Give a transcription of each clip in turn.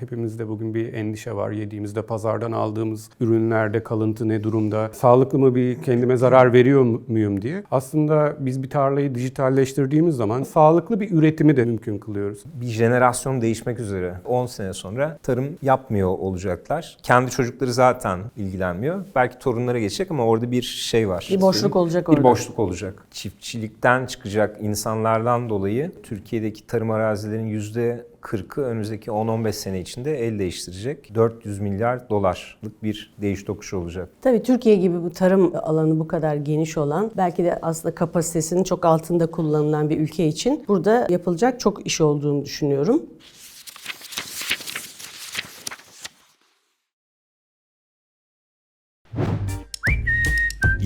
hepimizde bugün bir endişe var. Yediğimizde pazardan aldığımız ürünlerde kalıntı ne durumda? Sağlıklı mı bir kendime zarar veriyor muyum diye. Aslında biz bir tarlayı dijitalleştirdiğimiz zaman sağlıklı bir üretimi de mümkün kılıyoruz. bir jenerasyon değişmek üzere. 10 sene sonra tarım yapmıyor olacaklar. Kendi çocukları zaten ilgilenmiyor. Belki torunlara geçecek ama orada bir şey var. Bir boşluk olacak Bir orada. boşluk olacak. Çiftçilikten çıkacak insanlardan dolayı Türkiye'deki tarım arazilerinin yüzde 40'ı önümüzdeki 10-15 sene içinde el değiştirecek. 400 milyar dolarlık bir değiş tokuş olacak. Tabii Türkiye gibi bu tarım alanı bu kadar geniş olan, belki de aslında kapasitesinin çok altında kullanılan bir ülke için burada yapılacak çok iş olduğunu düşünüyorum.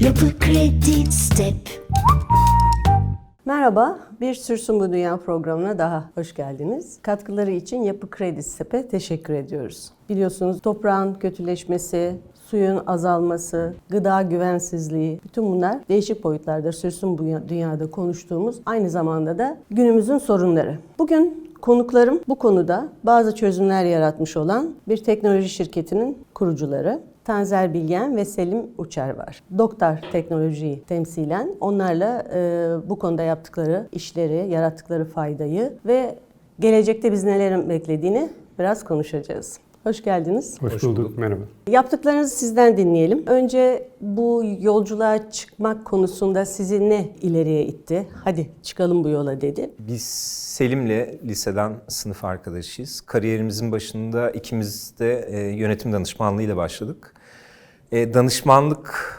Yapı Kredi Step Merhaba, bir Sürsün Bu Dünya programına daha hoş geldiniz. Katkıları için Yapı Kredi Step'e teşekkür ediyoruz. Biliyorsunuz toprağın kötüleşmesi, suyun azalması, gıda güvensizliği, bütün bunlar değişik boyutlarda Sürsün Bu Dünya'da konuştuğumuz aynı zamanda da günümüzün sorunları. Bugün konuklarım bu konuda bazı çözümler yaratmış olan bir teknoloji şirketinin kurucuları. Tanzer Bilgen ve Selim Uçer var. Doktor Teknolojiyi temsilen onlarla e, bu konuda yaptıkları işleri, yarattıkları faydayı ve gelecekte biz nelerin beklediğini biraz konuşacağız. Hoş geldiniz. Hoş, Hoş bulduk. bulduk. Merhaba. Yaptıklarınızı sizden dinleyelim. Önce bu yolculuğa çıkmak konusunda sizi ne ileriye itti? Hadi çıkalım bu yola dedi. Biz Selim'le liseden sınıf arkadaşıyız. Kariyerimizin başında ikimiz de e, yönetim danışmanlığıyla başladık. E, danışmanlık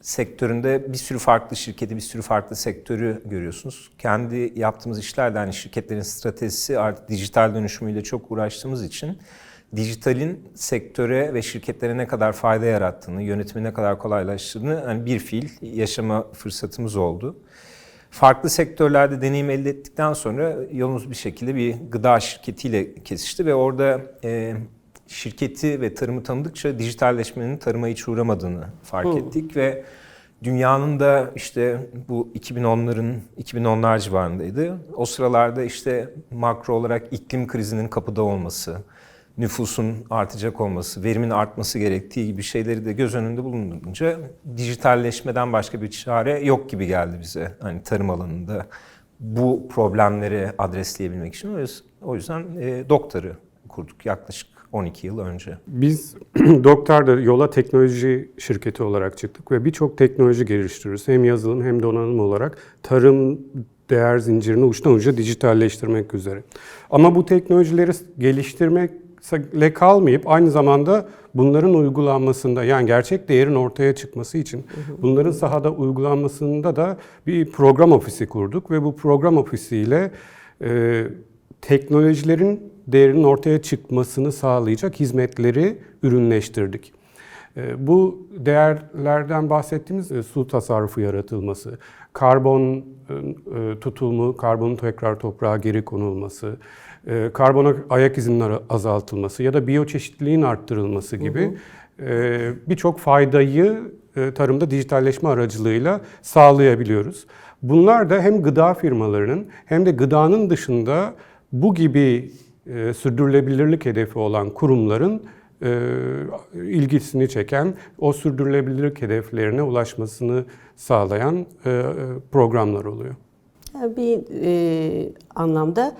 sektöründe bir sürü farklı şirketi, bir sürü farklı sektörü görüyorsunuz. Kendi yaptığımız işlerde hani şirketlerin stratejisi artık dijital dönüşümüyle çok uğraştığımız için dijitalin sektöre ve şirketlere ne kadar fayda yarattığını, yönetimi ne kadar kolaylaştırdığını hani bir fiil yaşama fırsatımız oldu. Farklı sektörlerde deneyim elde ettikten sonra yolumuz bir şekilde bir gıda şirketiyle kesişti ve orada e, şirketi ve tarımı tanıdıkça dijitalleşmenin tarıma hiç uğramadığını fark ettik ve dünyanın da işte bu 2010'ların 2010'lar civarındaydı. O sıralarda işte makro olarak iklim krizinin kapıda olması, nüfusun artacak olması, verimin artması gerektiği gibi şeyleri de göz önünde bulundurunca dijitalleşmeden başka bir çare yok gibi geldi bize. Hani tarım alanında bu problemleri adresleyebilmek için o yüzden, e, doktoru kurduk yaklaşık 12 yıl önce. Biz Doktor'da yola teknoloji şirketi olarak çıktık ve birçok teknoloji geliştiriyoruz. Hem yazılım hem donanım olarak tarım değer zincirini uçtan uca dijitalleştirmek üzere. Ama bu teknolojileri geliştirmekle kalmayıp aynı zamanda bunların uygulanmasında yani gerçek değerin ortaya çıkması için bunların sahada uygulanmasında da bir program ofisi kurduk ve bu program ofisiyle e, teknolojilerin değerinin ortaya çıkmasını sağlayacak hizmetleri ürünleştirdik. E, Bu değerlerden bahsettiğimiz su tasarrufu yaratılması, karbon e, e, tutumu, karbonun tekrar toprağa geri konulması, karbona ayak izinin ara- azaltılması ya da biyoçeşitliliğin arttırılması gibi e, birçok faydayı e, tarımda dijitalleşme aracılığıyla sağlayabiliyoruz. Bunlar da hem gıda firmalarının hem de gıdanın dışında bu gibi e, sürdürülebilirlik hedefi olan kurumların e, ilgisini çeken, o sürdürülebilirlik hedeflerine ulaşmasını sağlayan e, e, programlar oluyor. Bir e, anlamda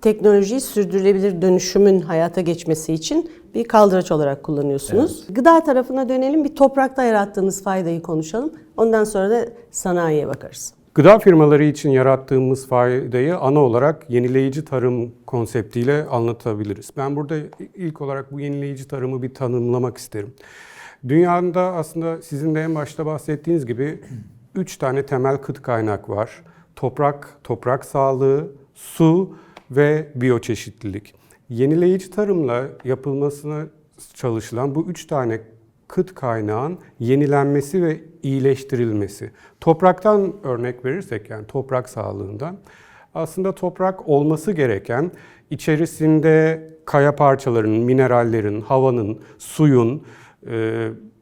teknolojiyi sürdürülebilir dönüşümün hayata geçmesi için bir kaldıraç olarak kullanıyorsunuz. Gıda tarafına dönelim, bir toprakta yarattığınız faydayı konuşalım. Ondan sonra da sanayiye bakarız. Gıda firmaları için yarattığımız faydayı ana olarak yenileyici tarım konseptiyle anlatabiliriz. Ben burada ilk olarak bu yenileyici tarımı bir tanımlamak isterim. Dünyada aslında sizin de en başta bahsettiğiniz gibi üç tane temel kıt kaynak var. Toprak, toprak sağlığı, su ve biyoçeşitlilik. Yenileyici tarımla yapılmasına çalışılan bu üç tane kıt kaynağın yenilenmesi ve iyileştirilmesi. Topraktan örnek verirsek yani toprak sağlığından aslında toprak olması gereken içerisinde kaya parçalarının, minerallerin, havanın, suyun,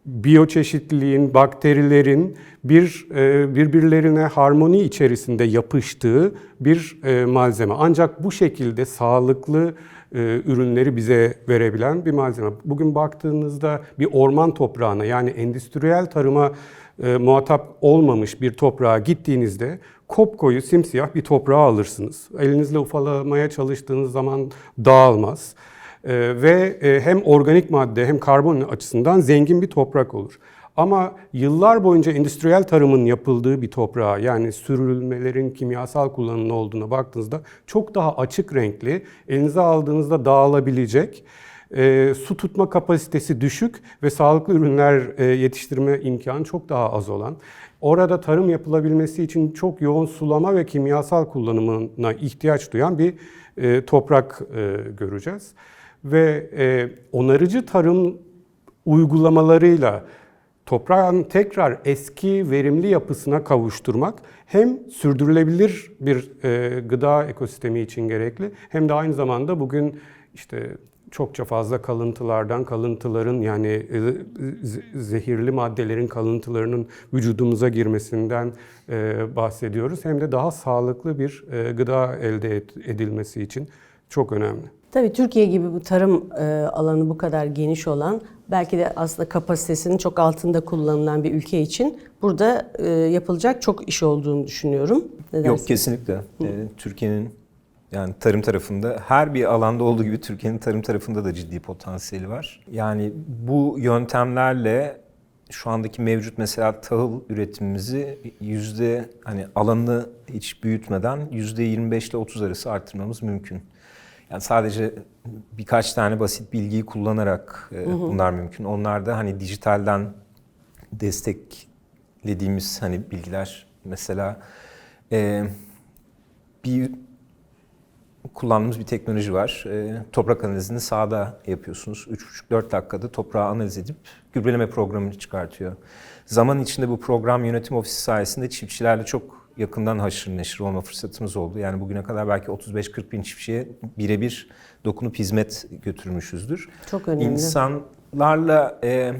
biyoçeşitliliğin, bakterilerin bir e, birbirlerine harmoni içerisinde yapıştığı bir e, malzeme. Ancak bu şekilde sağlıklı e, ürünleri bize verebilen bir malzeme. Bugün baktığınızda bir orman toprağına yani endüstriyel tarıma muhatap olmamış bir toprağa gittiğinizde kopkoyu simsiyah bir toprağı alırsınız. Elinizle ufalamaya çalıştığınız zaman dağılmaz. Ee, ve e, hem organik madde hem karbon açısından zengin bir toprak olur. Ama yıllar boyunca endüstriyel tarımın yapıldığı bir toprağa yani sürülmelerin kimyasal kullanımının olduğuna baktığınızda çok daha açık renkli, elinize aldığınızda dağılabilecek, e, su tutma kapasitesi düşük ve sağlıklı ürünler e, yetiştirme imkanı çok daha az olan, orada tarım yapılabilmesi için çok yoğun sulama ve kimyasal kullanımına ihtiyaç duyan bir e, toprak e, göreceğiz ve e, onarıcı tarım uygulamalarıyla toprağın tekrar eski verimli yapısına kavuşturmak hem sürdürülebilir bir e, gıda ekosistemi için gerekli hem de aynı zamanda bugün işte çokça fazla kalıntılardan, kalıntıların yani e, zehirli maddelerin kalıntılarının vücudumuza girmesinden bahsediyoruz. Hem de daha sağlıklı bir gıda elde edilmesi için çok önemli. Tabii Türkiye gibi bu tarım e, alanı bu kadar geniş olan, belki de aslında kapasitesinin çok altında kullanılan bir ülke için burada e, yapılacak çok iş olduğunu düşünüyorum. Ne Yok kesinlikle. Ee, Türkiye'nin yani tarım tarafında her bir alanda olduğu gibi Türkiye'nin tarım tarafında da ciddi potansiyeli var. Yani bu yöntemlerle şu andaki mevcut mesela tahıl üretimimizi yüzde hani alanını hiç büyütmeden yüzde 25 ile 30 arası arttırmamız mümkün. Yani sadece birkaç tane basit bilgiyi kullanarak e, bunlar mümkün. Onlar da hani dijitalden desteklediğimiz hani bilgiler mesela e, bir kullandığımız bir teknoloji var. E, toprak analizini sahada yapıyorsunuz. 3,5-4 dakikada toprağı analiz edip gübreleme programını çıkartıyor. Zaman içinde bu program yönetim ofisi sayesinde çiftçilerle çok yakından haşır neşir olma fırsatımız oldu. Yani bugüne kadar belki 35-40 bin çiftçiye birebir dokunup hizmet götürmüşüzdür. Çok önemli. İnsanlarla e,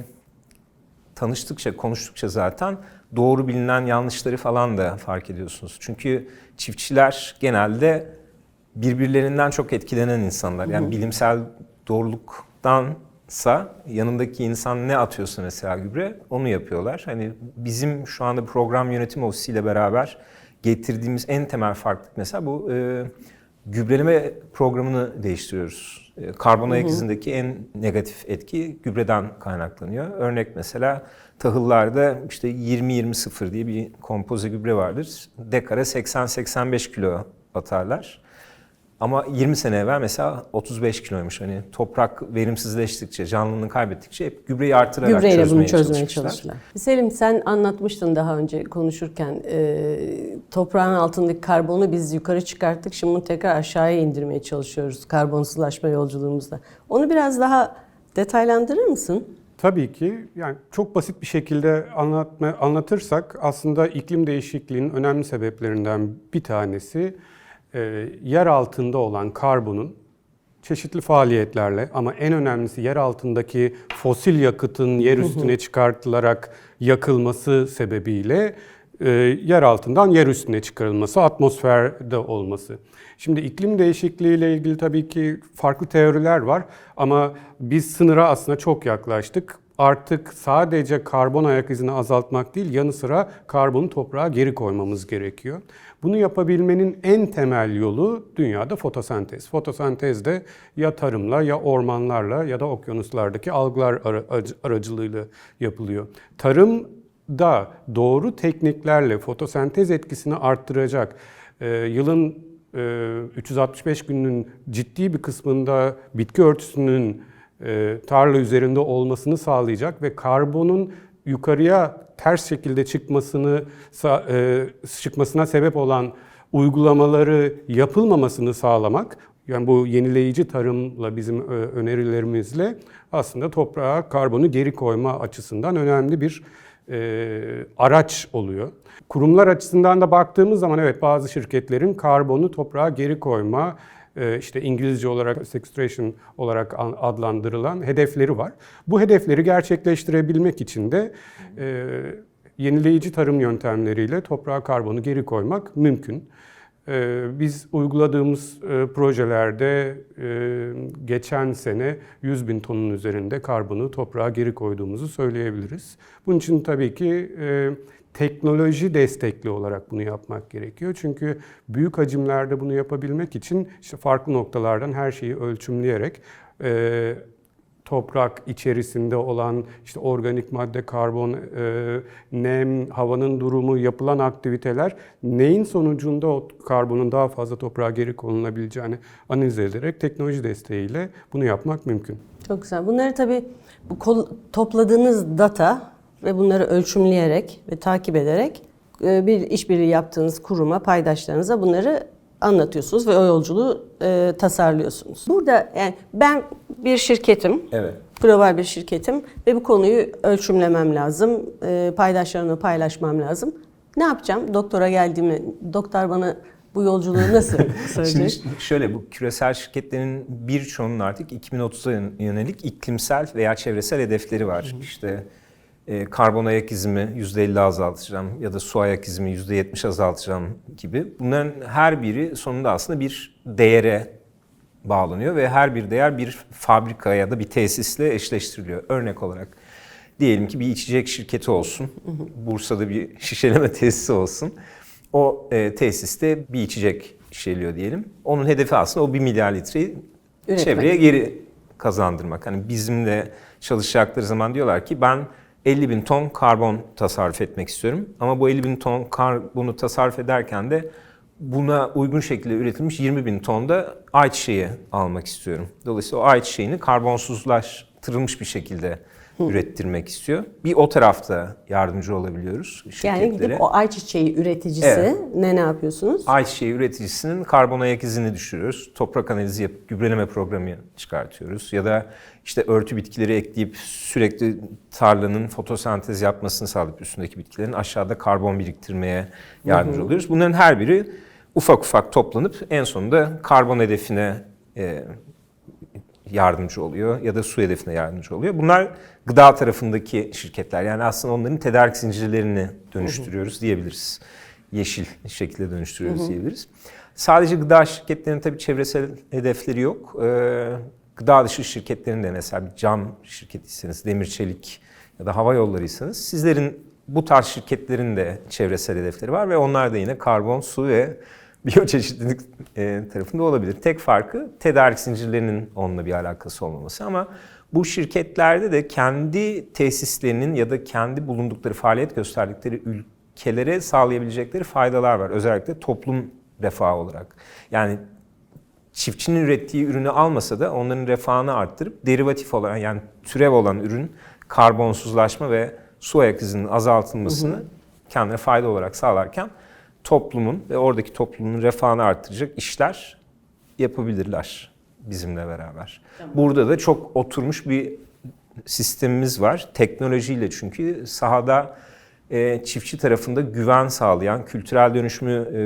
tanıştıkça, konuştukça zaten doğru bilinen yanlışları falan da fark ediyorsunuz. Çünkü çiftçiler genelde birbirlerinden çok etkilenen insanlar. Yani bilimsel doğruluktansa yanındaki insan ne atıyorsa mesela gübre onu yapıyorlar. Hani bizim şu anda program yönetim ofisiyle beraber getirdiğimiz en temel farklılık mesela bu e, gübreleme programını değiştiriyoruz. E, Karbon ayak izindeki en negatif etki gübreden kaynaklanıyor. Örnek mesela tahıllarda işte 20-20-0 diye bir kompoze gübre vardır. Dekara 80-85 kilo atarlar. Ama 20 sene evvel mesela 35 kiloymuş. Hani toprak verimsizleştikçe, canlılığını kaybettikçe hep gübreyi artırarak Gübreyle çözmeye, bunu çözmeye çalışmışlar. Selim sen anlatmıştın daha önce konuşurken e, toprağın altındaki karbonu biz yukarı çıkarttık. Şimdi bunu tekrar aşağıya indirmeye çalışıyoruz karbonsuzlaşma yolculuğumuzda. Onu biraz daha detaylandırır mısın? Tabii ki yani çok basit bir şekilde anlatma, anlatırsak aslında iklim değişikliğinin önemli sebeplerinden bir tanesi yer altında olan karbonun çeşitli faaliyetlerle ama en önemlisi yer altındaki fosil yakıtın yer üstüne çıkartılarak yakılması sebebiyle e, yer altından yer üstüne çıkarılması, atmosferde olması. Şimdi iklim değişikliği ile ilgili tabii ki farklı teoriler var ama biz sınıra aslında çok yaklaştık. Artık sadece karbon ayak izini azaltmak değil, yanı sıra karbonu toprağa geri koymamız gerekiyor. Bunu yapabilmenin en temel yolu dünyada fotosentez. Fotosentez de ya tarımla ya ormanlarla ya da okyanuslardaki algılar ara- aracı- aracılığıyla yapılıyor. Tarım da doğru tekniklerle fotosentez etkisini arttıracak, e, yılın e, 365 gününün ciddi bir kısmında bitki örtüsünün e, tarla üzerinde olmasını sağlayacak ve karbonun yukarıya ters şekilde çıkmasını e, çıkmasına sebep olan uygulamaları yapılmamasını sağlamak yani bu yenileyici tarımla bizim e, önerilerimizle aslında toprağa karbonu geri koyma açısından önemli bir e, araç oluyor. Kurumlar açısından da baktığımız zaman evet bazı şirketlerin karbonu toprağa geri koyma işte İngilizce olarak sequestration olarak an- adlandırılan hedefleri var. Bu hedefleri gerçekleştirebilmek için de e, yenileyici tarım yöntemleriyle toprağa karbonu geri koymak mümkün. Ee, Biz uyguladığımız e, projelerde e, geçen sene 100 bin tonun üzerinde karbonu toprağa geri koyduğumuzu söyleyebiliriz. Bunun için tabii ki e, teknoloji destekli olarak bunu yapmak gerekiyor. Çünkü büyük hacimlerde bunu yapabilmek için işte farklı noktalardan her şeyi ölçümleyerek e, toprak içerisinde olan işte organik madde, karbon, e, nem, havanın durumu, yapılan aktiviteler neyin sonucunda o karbonun daha fazla toprağa geri konulabileceğini analiz ederek teknoloji desteğiyle bunu yapmak mümkün. Çok güzel. Bunları tabii bu topladığınız data ve bunları ölçümleyerek ve takip ederek e, bir işbirliği yaptığınız kuruma, paydaşlarınıza bunları anlatıyorsunuz ve o yolculuğu e, tasarlıyorsunuz. Burada yani ben bir şirketim, Evet. global bir şirketim ve bu konuyu ölçümlemem lazım, e, paydaşlarımla paylaşmam lazım. Ne yapacağım? Doktora geldiğimi, doktor bana bu yolculuğu nasıl söyleyecek? Şimdi şöyle bu küresel şirketlerin birçoğunun artık 2030'a yönelik iklimsel veya çevresel hedefleri var. İşte e, karbon ayak izimi %50 azaltacağım ya da su ayak izimi %70 azaltacağım gibi. Bunların her biri sonunda aslında bir değere bağlanıyor ve her bir değer bir fabrika ya da bir tesisle eşleştiriliyor. Örnek olarak diyelim ki bir içecek şirketi olsun. Bursa'da bir şişeleme tesisi olsun. O e, tesiste bir içecek şişeliyor diyelim. Onun hedefi aslında o 1 milyar litreyi Üretmek. çevreye geri kazandırmak. Hani bizimle çalışacakları zaman diyorlar ki ben 50 bin ton karbon tasarruf etmek istiyorum. Ama bu 50 bin ton karbonu tasarruf ederken de buna uygun şekilde üretilmiş 20 bin ton da ayçiçeği almak istiyorum. Dolayısıyla o ayçiçeğini karbonsuzlaştırılmış bir şekilde ürettirmek istiyor. Bir o tarafta yardımcı olabiliyoruz Yani şirketlere. gidip o ayçiçeği üreticisi Evet. ne ne yapıyorsunuz? Ayçiçeği üreticisinin karbon ayak izini düşürüyoruz. Toprak analizi yapıp gübreleme programı çıkartıyoruz. Ya da işte örtü bitkileri ekleyip sürekli tarlanın fotosentez yapmasını sağlayıp üstündeki bitkilerin aşağıda karbon biriktirmeye yardımcı oluyoruz. Bunların her biri ufak ufak toplanıp en sonunda karbon hedefine e, yardımcı oluyor ya da su hedefine yardımcı oluyor. Bunlar gıda tarafındaki şirketler. Yani aslında onların tedarik zincirlerini dönüştürüyoruz diyebiliriz. Yeşil şekilde dönüştürüyoruz diyebiliriz. Sadece gıda şirketlerinin tabii çevresel hedefleri yok. Ee, gıda dışı şirketlerin de mesela bir cam şirketiyseniz, demir çelik ya da hava yollarıysanız sizlerin bu tarz şirketlerin de çevresel hedefleri var ve onlar da yine karbon, su ve biyoçeşitlilik e, tarafında olabilir. Tek farkı tedarik zincirlerinin onunla bir alakası olmaması ama bu şirketlerde de kendi tesislerinin ya da kendi bulundukları faaliyet gösterdikleri ülkelere sağlayabilecekleri faydalar var. Özellikle toplum refahı olarak. Yani çiftçinin ürettiği ürünü almasa da onların refahını arttırıp derivatif olan yani türev olan ürün karbonsuzlaşma ve su ayak izinin azaltılmasını kendine fayda olarak sağlarken toplumun ve oradaki toplumun refahını arttıracak işler yapabilirler bizimle beraber. Burada da çok oturmuş bir sistemimiz var. Teknolojiyle çünkü sahada e, çiftçi tarafında güven sağlayan, kültürel dönüşümü e,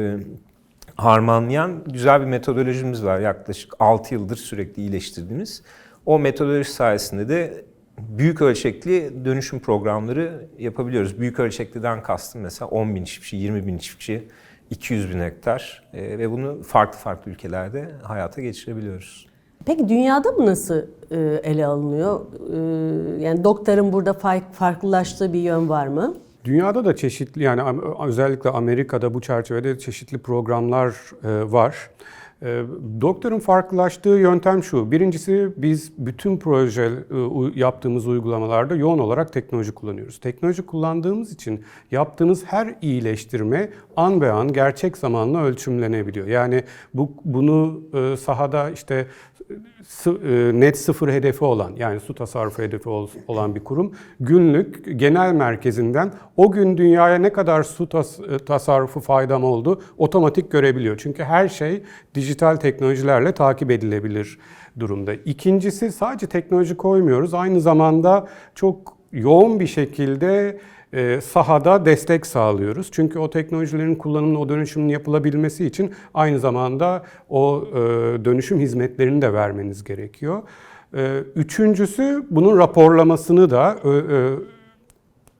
harmanlayan güzel bir metodolojimiz var. Yaklaşık 6 yıldır sürekli iyileştirdiğimiz. O metodoloji sayesinde de büyük ölçekli dönüşüm programları yapabiliyoruz. Büyük ölçekliden kastım mesela 10 bin çiftçi, 20 bin çiftçi, 200 bin hektar e, ve bunu farklı farklı ülkelerde hayata geçirebiliyoruz. Peki dünyada bu nasıl e, ele alınıyor? E, yani doktorun burada fark- farklılaştığı bir yön var mı? Dünyada da çeşitli yani özellikle Amerika'da bu çerçevede çeşitli programlar e, var. Doktorun farklılaştığı yöntem şu. Birincisi biz bütün proje yaptığımız uygulamalarda yoğun olarak teknoloji kullanıyoruz. Teknoloji kullandığımız için yaptığınız her iyileştirme an be an gerçek zamanla ölçümlenebiliyor. Yani bu bunu sahada işte net sıfır hedefi olan yani su tasarrufu hedefi ol- olan bir kurum günlük genel merkezinden o gün dünyaya ne kadar su tas- e, tasarrufu faydam oldu otomatik görebiliyor. Çünkü her şey dijital teknolojilerle takip edilebilir durumda. İkincisi sadece teknoloji koymuyoruz. Aynı zamanda çok yoğun bir şekilde e, sahada destek sağlıyoruz. Çünkü o teknolojilerin kullanımının, o dönüşümün yapılabilmesi için aynı zamanda o e, dönüşüm hizmetlerini de vermeniz gerekiyor. E, Üçüncüsü bunun raporlamasını da e, e,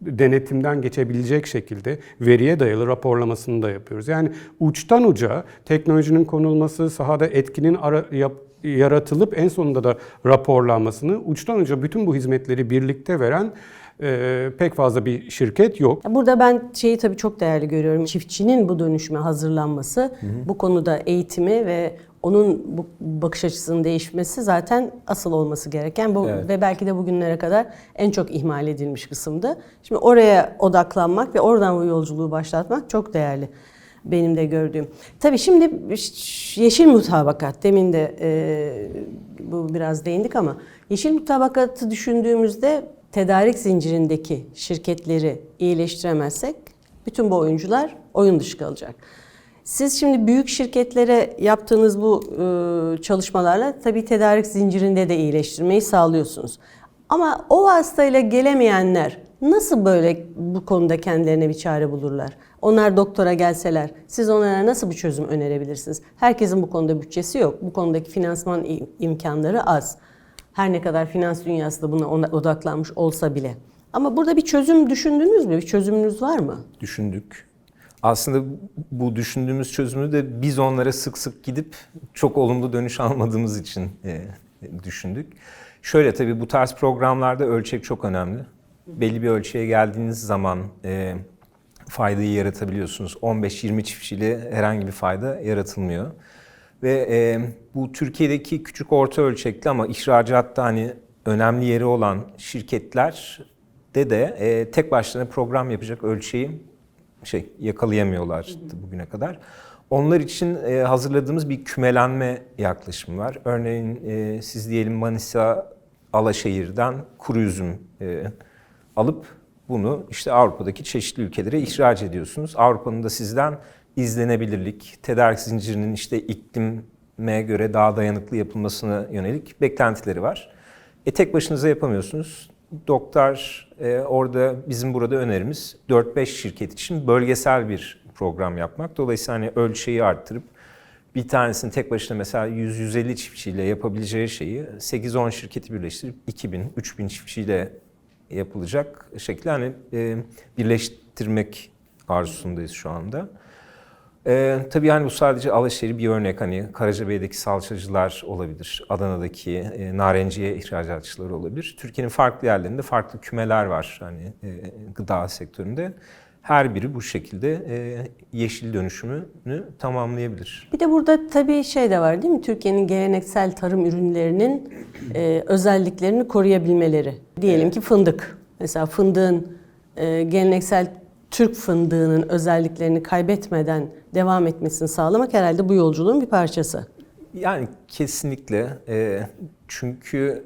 denetimden geçebilecek şekilde veriye dayalı raporlamasını da yapıyoruz. Yani uçtan uca teknolojinin konulması, sahada etkinin ara, yap, yaratılıp en sonunda da raporlanmasını uçtan uca bütün bu hizmetleri birlikte veren e, pek fazla bir şirket yok. Burada ben şeyi tabii çok değerli görüyorum. Çiftçinin bu dönüşüme hazırlanması, bu konuda eğitimi ve onun bu bakış açısının değişmesi zaten asıl olması gereken bu Evet. ve belki de bugünlere kadar en çok ihmal edilmiş kısımdı. Şimdi oraya odaklanmak ve oradan bu yolculuğu başlatmak çok değerli benim de gördüğüm. Tabii şimdi yeşil mutabakat demin de e, bu biraz değindik ama yeşil mutabakatı düşündüğümüzde tedarik zincirindeki şirketleri iyileştiremezsek bütün bu oyuncular oyun dışı kalacak. Siz şimdi büyük şirketlere yaptığınız bu e, çalışmalarla tabii tedarik zincirinde de iyileştirmeyi sağlıyorsunuz. Ama o vasıtayla gelemeyenler nasıl böyle bu konuda kendilerine bir çare bulurlar? Onlar doktora gelseler, siz onlara nasıl bir çözüm önerebilirsiniz? Herkesin bu konuda bütçesi yok. Bu konudaki finansman im- imkanları az. Her ne kadar finans dünyası da buna odaklanmış olsa bile. Ama burada bir çözüm düşündünüz mü? Bir çözümünüz var mı? düşündük. Aslında bu düşündüğümüz çözümü de biz onlara sık sık gidip çok olumlu dönüş almadığımız için e, düşündük. Şöyle tabii bu tarz programlarda ölçek çok önemli. Belli bir ölçüye geldiğiniz zaman e, faydayı yaratabiliyorsunuz. 15-20 çiftçiyle herhangi bir fayda yaratılmıyor. Ve e, bu Türkiye'deki küçük orta ölçekli ama ihracatta hani önemli yeri olan şirketler de de e, tek başlarına program yapacak ölçeği şey yakalayamıyorlar bugüne kadar. Onlar için e, hazırladığımız bir kümelenme yaklaşımı var. Örneğin e, siz diyelim Manisa Alaşehir'den kuru üzüm e, alıp bunu işte Avrupa'daki çeşitli ülkelere ihraç ediyorsunuz. Avrupa'nın da sizden izlenebilirlik, tedarik zincirinin işte iklime göre daha dayanıklı yapılmasına yönelik beklentileri var. E tek başınıza yapamıyorsunuz. Doktor e, orada bizim burada önerimiz 4-5 şirket için bölgesel bir program yapmak. Dolayısıyla hani ölçeği arttırıp bir tanesini tek başına mesela 100-150 çiftçiyle yapabileceği şeyi 8-10 şirketi birleştirip 2000-3000 çiftçiyle yapılacak şekilde hani e, birleştirmek arzusundayız şu anda. Ee, tabii yani bu sadece Alaşehir bir örnek hani Karacabey'deki salçacılar olabilir, Adana'daki e, narenciye ihracatçıları olabilir. Türkiye'nin farklı yerlerinde farklı kümeler var hani e, gıda sektöründe. Her biri bu şekilde e, yeşil dönüşümünü tamamlayabilir. Bir de burada tabii şey de var değil mi? Türkiye'nin geleneksel tarım ürünlerinin e, özelliklerini koruyabilmeleri. Diyelim ki fındık. Mesela fındığın e, geleneksel Türk fındığının özelliklerini kaybetmeden devam etmesini sağlamak herhalde bu yolculuğun bir parçası. Yani kesinlikle e, çünkü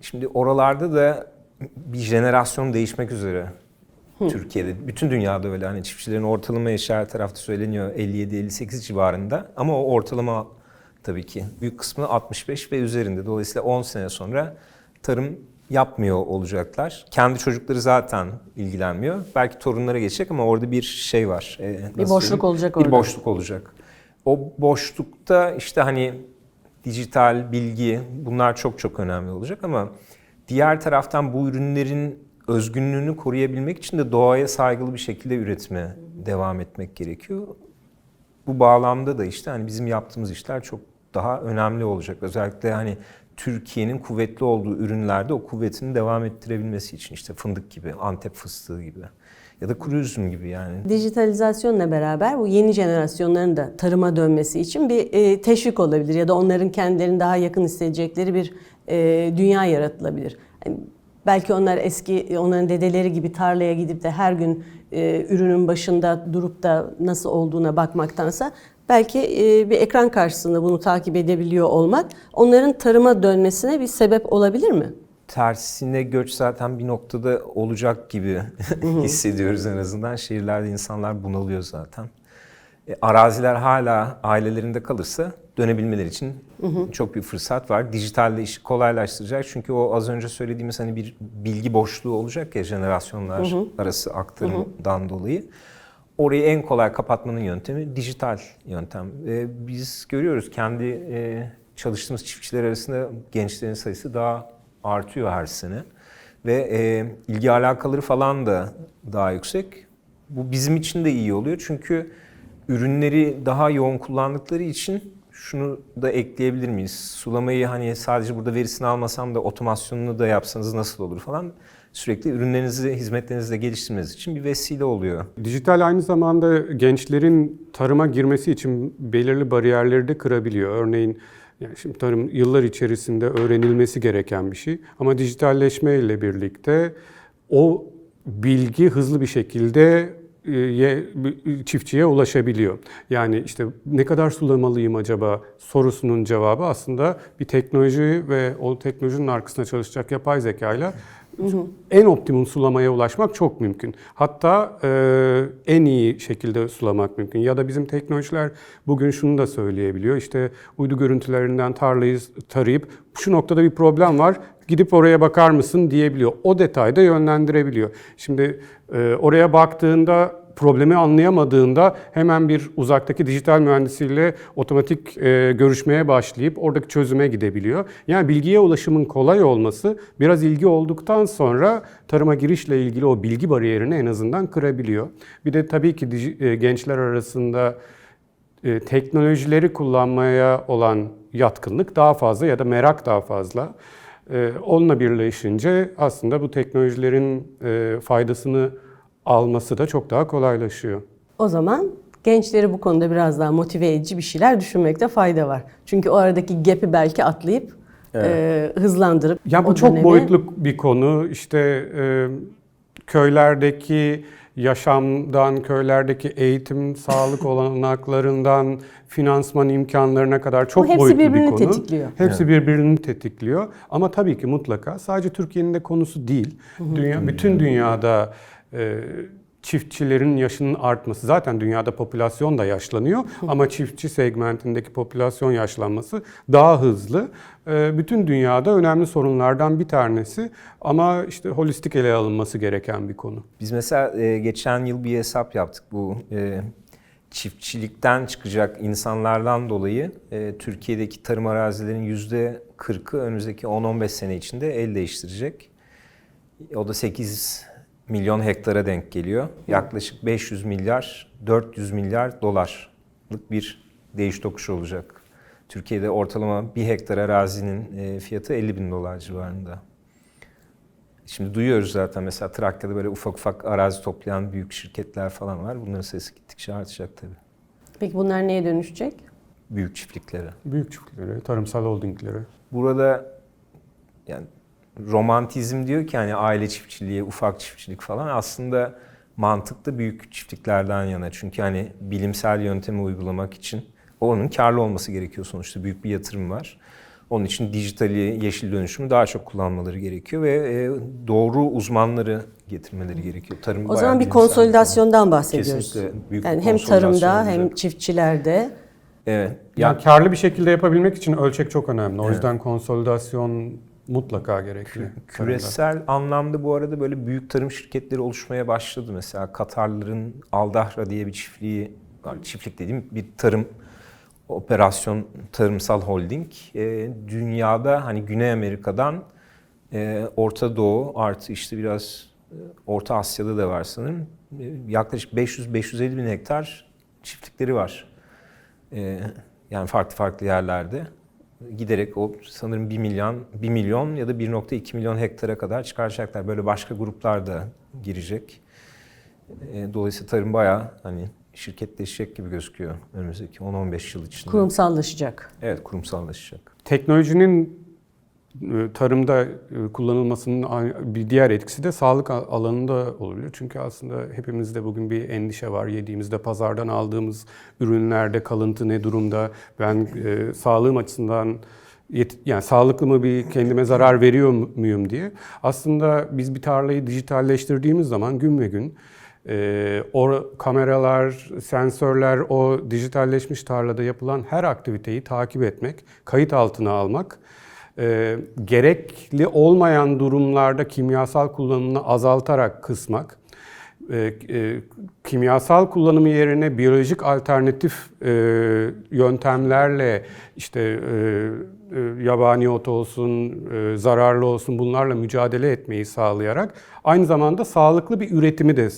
şimdi oralarda da bir jenerasyon değişmek üzere Türkiye'de. Bütün dünyada öyle hani çiftçilerin ortalama yaşı her tarafta söyleniyor 57-58 civarında ama o ortalama tabii ki büyük kısmı 65 ve üzerinde. Dolayısıyla 10 sene sonra tarım yapmıyor olacaklar. Kendi çocukları zaten ilgilenmiyor. Belki torunlara geçecek ama orada bir şey var. E, nasıl boşluk söyleyeyim? olacak Bir orada. boşluk olacak. O boşlukta işte hani dijital bilgi bunlar çok çok önemli olacak ama diğer taraftan bu ürünlerin özgünlüğünü koruyabilmek için de doğaya saygılı bir şekilde üretime devam etmek gerekiyor. Bu bağlamda da işte hani bizim yaptığımız işler çok daha önemli olacak. Özellikle hani Türkiye'nin kuvvetli olduğu ürünlerde o kuvvetini devam ettirebilmesi için işte fındık gibi, Antep fıstığı gibi ya da kuru üzüm gibi yani. Dijitalizasyonla beraber bu yeni jenerasyonların da tarıma dönmesi için bir e, teşvik olabilir ya da onların kendilerini daha yakın hissedecekleri bir e, dünya yaratılabilir. Yani belki onlar eski onların dedeleri gibi tarlaya gidip de her gün e, ürünün başında durup da nasıl olduğuna bakmaktansa belki e, bir ekran karşısında bunu takip edebiliyor olmak onların tarıma dönmesine bir sebep olabilir mi? tersine göç zaten bir noktada olacak gibi hissediyoruz en azından. Şehirlerde insanlar bunalıyor zaten. E, araziler hala ailelerinde kalırsa dönebilmeleri için çok bir fırsat var. Dijitalde işi kolaylaştıracak. Çünkü o az önce söylediğimiz hani bir bilgi boşluğu olacak ya jenerasyonlar arası aktarımdan dolayı. Orayı en kolay kapatmanın yöntemi dijital yöntem. Ve biz görüyoruz kendi e, çalıştığımız çiftçiler arasında gençlerin sayısı daha artıyor her sene. Ve e, ilgi alakaları falan da daha yüksek. Bu bizim için de iyi oluyor çünkü ürünleri daha yoğun kullandıkları için şunu da ekleyebilir miyiz? Sulamayı hani sadece burada verisini almasam da otomasyonunu da yapsanız nasıl olur falan sürekli ürünlerinizi, hizmetlerinizi de geliştirmeniz için bir vesile oluyor. Dijital aynı zamanda gençlerin tarıma girmesi için belirli bariyerleri de kırabiliyor. Örneğin yani şimdi tarım yıllar içerisinde öğrenilmesi gereken bir şey ama dijitalleşme ile birlikte o bilgi hızlı bir şekilde e, ye- çiftçiye ulaşabiliyor. Yani işte ne kadar sulamalıyım acaba sorusunun cevabı aslında bir teknoloji ve o teknolojinin arkasında çalışacak yapay zekayla en optimum sulamaya ulaşmak çok mümkün. Hatta e, en iyi şekilde sulamak mümkün. Ya da bizim teknolojiler bugün şunu da söyleyebiliyor. İşte uydu görüntülerinden tarlayı tarayıp şu noktada bir problem var gidip oraya bakar mısın diyebiliyor. O detayda yönlendirebiliyor. Şimdi e, oraya baktığında problemi anlayamadığında hemen bir uzaktaki dijital mühendisiyle otomatik e, görüşmeye başlayıp oradaki çözüme gidebiliyor. Yani bilgiye ulaşımın kolay olması biraz ilgi olduktan sonra tarıma girişle ilgili o bilgi bariyerini en azından kırabiliyor. Bir de tabii ki e, gençler arasında e, teknolojileri kullanmaya olan yatkınlık daha fazla ya da merak daha fazla. E, onunla birleşince aslında bu teknolojilerin e, faydasını alması da çok daha kolaylaşıyor. O zaman gençleri bu konuda biraz daha motive edici bir şeyler düşünmekte fayda var. Çünkü o aradaki gap'i belki atlayıp e, hızlandırıp Ya bu çok dönemi- boyutlu bir konu. İşte e, köylerdeki yaşamdan, köylerdeki eğitim, sağlık olanaklarından, finansman imkanlarına kadar çok hepsi boyutlu bir birbirini konu. tetikliyor. Hepsi birbirini tetikliyor. Ama tabii ki mutlaka sadece Türkiye'nin de konusu değil. Dünya, bütün dünyada çiftçilerin yaşının artması. Zaten dünyada popülasyon da yaşlanıyor ama çiftçi segmentindeki popülasyon yaşlanması daha hızlı. E, bütün dünyada önemli sorunlardan bir tanesi ama işte holistik ele alınması gereken bir konu. Biz mesela e, geçen yıl bir hesap yaptık bu e, çiftçilikten çıkacak insanlardan dolayı e, Türkiye'deki tarım arazilerinin yüzde 40'ı önümüzdeki 10-15 sene içinde el değiştirecek. O da 8 milyon hektara denk geliyor. Yaklaşık 500 milyar, 400 milyar dolarlık bir değiş tokuş olacak. Türkiye'de ortalama bir hektar arazinin e, fiyatı 50 bin dolar civarında. Şimdi duyuyoruz zaten mesela Trakya'da böyle ufak ufak arazi toplayan büyük şirketler falan var. Bunların sayısı gittikçe artacak tabii. Peki bunlar neye dönüşecek? Büyük çiftliklere. Büyük çiftliklere, tarımsal holdinglere. Burada yani romantizm diyor ki hani aile çiftçiliği, ufak çiftçilik falan aslında mantıklı büyük çiftliklerden yana. Çünkü hani bilimsel yöntemi uygulamak için onun karlı olması gerekiyor sonuçta büyük bir yatırım var. Onun için dijitali, yeşil dönüşümü daha çok kullanmaları gerekiyor ve e, doğru uzmanları getirmeleri gerekiyor. Tarım O zaman bir konsolidasyondan bahsediyoruz. Kesinlikle büyük yani hem tarımda hem çiftçilerde Evet. Yani Ya karlı bir şekilde yapabilmek için ölçek çok önemli. O yüzden konsolidasyon mutlaka gerekli. tarımda. Küresel anlamda bu arada böyle büyük tarım şirketleri oluşmaya başladı. Mesela Katarlıların Aldahra diye bir çiftliği. Çiftlik dediğim bir tarım operasyon tarımsal holding. Ee, dünyada hani Güney Amerika'dan e, Orta Doğu artı işte biraz e, Orta Asya'da da var sanırım. E, yaklaşık 500-550 bin hektar çiftlikleri var. E, yani farklı farklı yerlerde giderek o sanırım 1 milyon 1 milyon ya da 1.2 milyon hektara kadar çıkaracaklar. Böyle başka gruplar da girecek. E, Dolayısıyla tarım bayağı hani şirketleşecek gibi gözüküyor önümüzdeki 10-15 yıl içinde. kurumsallaşacak. Evet kurumsallaşacak. Teknolojinin tarımda e, kullanılmasının bir diğer etkisi de sağlık alanında oluyor. Çünkü aslında hepimizde bugün bir endişe var. Yediğimizde pazardan aldığımız ürünlerde kalıntı ne durumda? Ben e, sağlığım açısından yani sağlıklı mı bir kendime zarar veriyor mu- muyum diye. Aslında biz bir tarlayı dijitalleştirdiğimiz zaman gün ve gün e, o kameralar, sensörler, o dijitalleşmiş tarlada yapılan her aktiviteyi takip etmek, kayıt altına almak, e, gerekli olmayan durumlarda kimyasal kullanımını azaltarak kısmak, e, e, kimyasal kullanımı yerine biyolojik alternatif e, yöntemlerle işte e, e, yabani ot olsun, e, zararlı olsun bunlarla mücadele etmeyi sağlayarak aynı zamanda sağlıklı bir üretimi de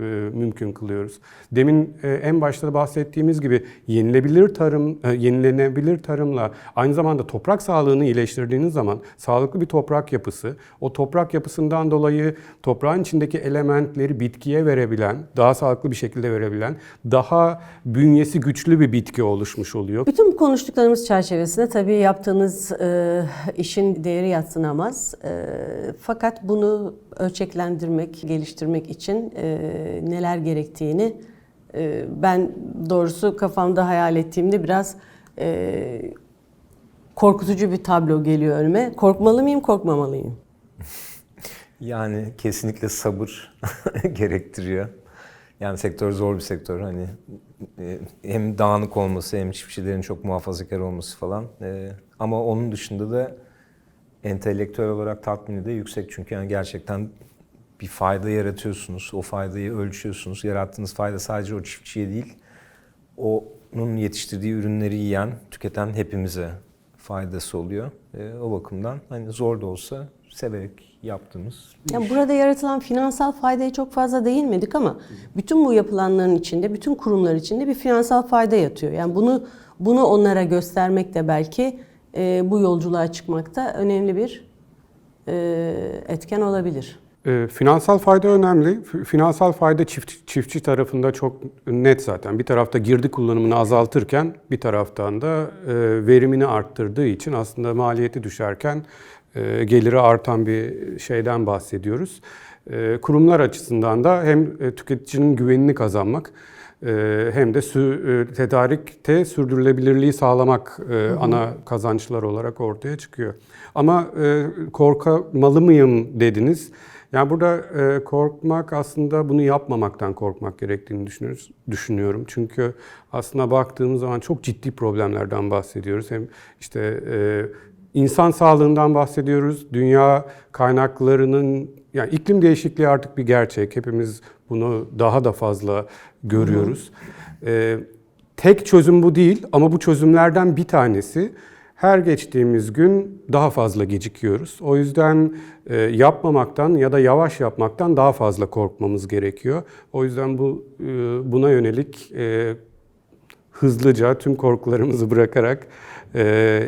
e, mümkün kılıyoruz. Demin e, en başta da bahsettiğimiz gibi yenilebilir tarım, e, yenilenebilir tarımla aynı zamanda toprak sağlığını iyileştirdiğiniz zaman sağlıklı bir toprak yapısı, o toprak yapısından dolayı toprağın içindeki elementleri bitkiye verebilen, daha sağlıklı bir şekilde verebilen, daha bünyesi güçlü bir bitki oluşmuş oluyor. Bütün bu konuştuklarımız çerçevesinde tabii yaptığınız e, işin değeri yatsınamaz. E, fakat bunu ölçeklendirmek, geliştirmek için e, neler gerektiğini e, ben doğrusu kafamda hayal ettiğimde biraz e, korkutucu bir tablo geliyor önüme. Korkmalı mıyım, korkmamalıyım? Yani kesinlikle sabır gerektiriyor. Yani sektör zor bir sektör. Hani e, hem dağınık olması hem çiftçilerin çok muhafazakar olması falan. E, ama onun dışında da entelektüel olarak tatmini de yüksek. Çünkü yani gerçekten bir fayda yaratıyorsunuz. O faydayı ölçüyorsunuz. Yarattığınız fayda sadece o çiftçiye değil, onun yetiştirdiği ürünleri yiyen, tüketen hepimize faydası oluyor. E, o bakımdan hani zor da olsa severek yaptığımız Yani iş. burada yaratılan finansal faydaya çok fazla değinmedik ama bütün bu yapılanların içinde, bütün kurumlar içinde bir finansal fayda yatıyor. Yani bunu bunu onlara göstermek de belki e, bu yolculuğa çıkmakta önemli bir e, etken olabilir. E, finansal fayda önemli. Finansal fayda çift, çiftçi tarafında çok net zaten. Bir tarafta girdi kullanımını azaltırken bir taraftan da e, verimini arttırdığı için aslında maliyeti düşerken e, geliri artan bir şeyden bahsediyoruz. E, kurumlar açısından da hem e, tüketicinin güvenini kazanmak hem de sü, e, tedarikte sürdürülebilirliği sağlamak e, ana kazançlar olarak ortaya çıkıyor. Ama e, korkmalı mıyım dediniz. Yani burada korkmak aslında bunu yapmamaktan korkmak gerektiğini düşünüyoruz, düşünüyorum. Çünkü aslında baktığımız zaman çok ciddi problemlerden bahsediyoruz. Hem işte insan sağlığından bahsediyoruz, dünya kaynaklarının yani iklim değişikliği artık bir gerçek. Hepimiz bunu daha da fazla görüyoruz. E, tek çözüm bu değil ama bu çözümlerden bir tanesi. Her geçtiğimiz gün daha fazla gecikiyoruz. O yüzden e, yapmamaktan ya da yavaş yapmaktan daha fazla korkmamız gerekiyor. O yüzden bu e, buna yönelik e, hızlıca tüm korkularımızı bırakarak e,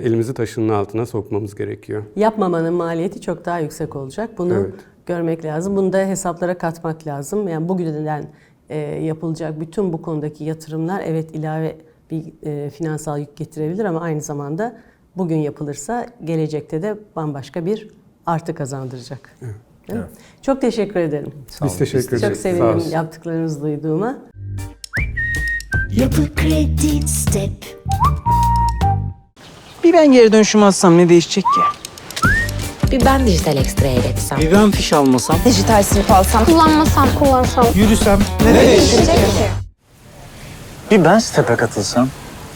elimizi taşının altına sokmamız gerekiyor. Yapmamanın maliyeti çok daha yüksek olacak. Bunu Evet. görmek lazım. Bunu da hesaplara katmak lazım. Yani bugünden yapılacak bütün bu konudaki yatırımlar evet ilave bir e, finansal yük getirebilir ama aynı zamanda bugün yapılırsa gelecekte de bambaşka bir artı kazandıracak. Değil mi? Çok teşekkür ederim. Sağ Biz teşekkür Çok ederiz. Sağ sevindim yaptıklarınızı duyduğuma. Yapı Kredi Step Bir ben geri dönüşüm alsam ne değişecek ki? Bir ben dijital ekstraya geçsem. Bir ben fiş almasam, dijital sınıf alsam, kullanmasam, kullansam. yürüsem ne değişecek? Bir ben step'e katılsam.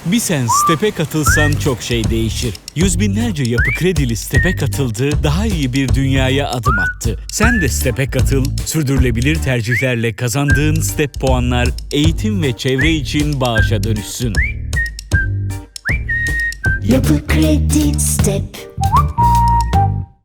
Bir sen Step'e katılsan çok şey değişir. Yüz binlerce yapı kredili Step'e katıldı, daha iyi bir dünyaya adım attı. Sen de Step'e katıl, sürdürülebilir tercihlerle kazandığın Step puanlar eğitim ve çevre için bağışa dönüşsün. Yapı Kredi Step